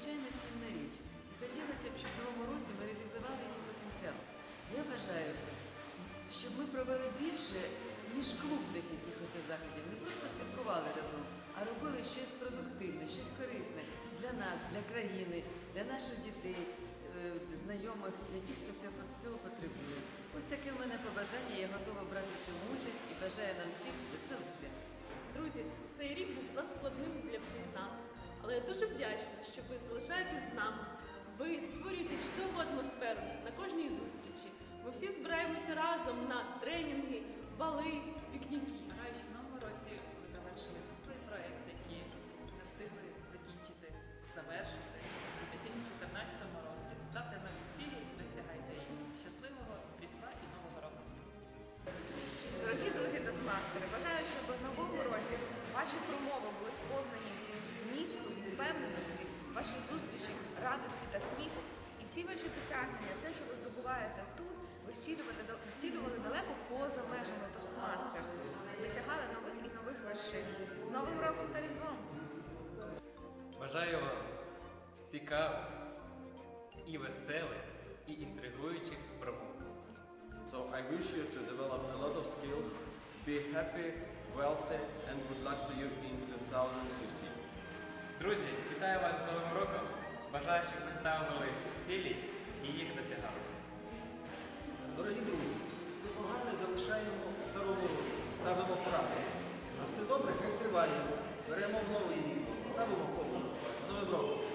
надзвичайно цінна річ. І хотілося б, щоб в новому році ми реалізували її потенціал. Я вважаю, щоб ми провели більше, ніж клубних якихось заходів. Не просто святкували разом, а робили щось продуктивне, щось корисне для нас, для країни, для наших дітей, е, знайомих, для тих, хто цього потребує. Ось таке в мене побажання. Я готова брати в цьому участь і бажаю нам всіх веселих свят. Але я дуже вдячна, що ви залишаєтесь з нами. Ви створюєте чудову атмосферу на кожній зустрічі. Ми всі збираємося разом на тренінги, бали, пікніки. Бажаю, що в новому році ви завершили всі свої проекти, які не встигли закінчити, завершити. У 2014 році ставте нові цілі і досягайте їх. Щасливого Різдва і Нового року! Дорогі друзі Тосмастери, бажаю, щоб в новому році ваші промови були сповнені змісту і впевненості, ваші зустрічі, радості та сміху. І всі ваші досягнення, все, що ви здобуваєте тут, ви втілювали, далеко поза межами Toastmasters, досягали нових і нових вершин. З Новим роком та Різдвом! Бажаю вам цікавих і веселих, і інтригуючих промов. So I wish you to develop a lot of skills, be happy, wealthy, and good luck to you in 2015. Друзі, вітаю вас. Бажаю, щоб ви ставили цілі і їх досягали. Дорогі друзі, все погане залишаємо в старому році, ставимо правильно. А все добре, хай триває. Беремо в новий рік, ставимо кому. З Новим роком!